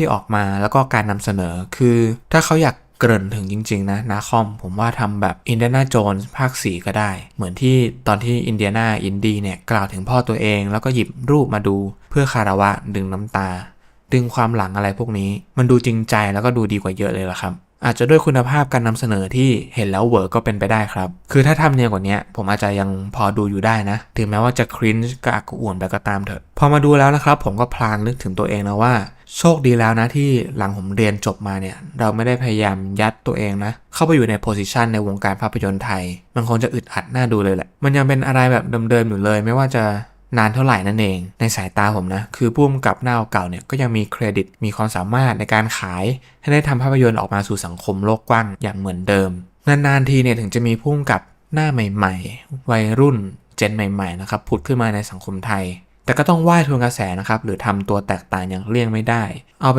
ที่ออกมาแล้วก็การนำเสนอคือ ถ้าเขาอยากเกริ่นถึงจริง ๆ นะนาคอม ผมว่าทำแบบอินเดียนาโจนภาค 4 ก็ได้ เหมือนที่ตอนที่อินเดียนาอินดีเนี่ย กล่าวถึงพ่อตัวเอง แล้วก็หยิบรูปมาดูเพื่อคารวะดึงน้ำตา ดึงความหลังอะไรพวกนี้ มันดูจริงใจแล้วก็ดูดีกว่าเยอะเลยล่ะครับ อาจจะด้วยคุณภาพการนำเสนอที่เห็นแล้วเวิร์กก็เป็นไปได้ครับ คือถ้าทำเนียกว่านี้ผมอาจจะยังพอดูอยู่ได้นะ ถึงแม้ว่าจะครินช์กระอักกระอ่วนไปก็ตามเถอะ พอมาดูแล้วนะครับ ผมก็พลางนึกถึงตัวเองนะว่า โชคดีแล้วนะที่หลังผมเรียนจบมาเนี่ย เราไม่ได้พยายามยัดตัวเองนะ เข้าไปอยู่ในโพสิชันในวงการภาพยนตร์ไทย มันคงจะอึดอัดหน่าดูเลยแหละ มันยังเป็นอะไรแบบเดิมๆอยู่เลย ไม่ว่าจะ นานเท่าไหร่นั่นเอง ในสายตาผมนะ คือพุ่มกับหน้าเก่าเนี่ยก็ยังมีเครดิตมีความสามารถในการขาย ให้ได้ทำภาพยนตร์ออกมาสู่สังคมโลกกว้างอย่างเหมือนเดิม นานๆทีเนี่ยถึงจะมีพุ่มกับหน้าใหม่ ๆ วัยรุ่นเจนใหม่ๆนะครับผุดขึ้นมาในสังคมไทย แต่ก็ต้องไหว้ทวนกระแสนะครับหรือทำตัวแตกต่างอย่างเลี่ยงไม่ได้ เอาเป็น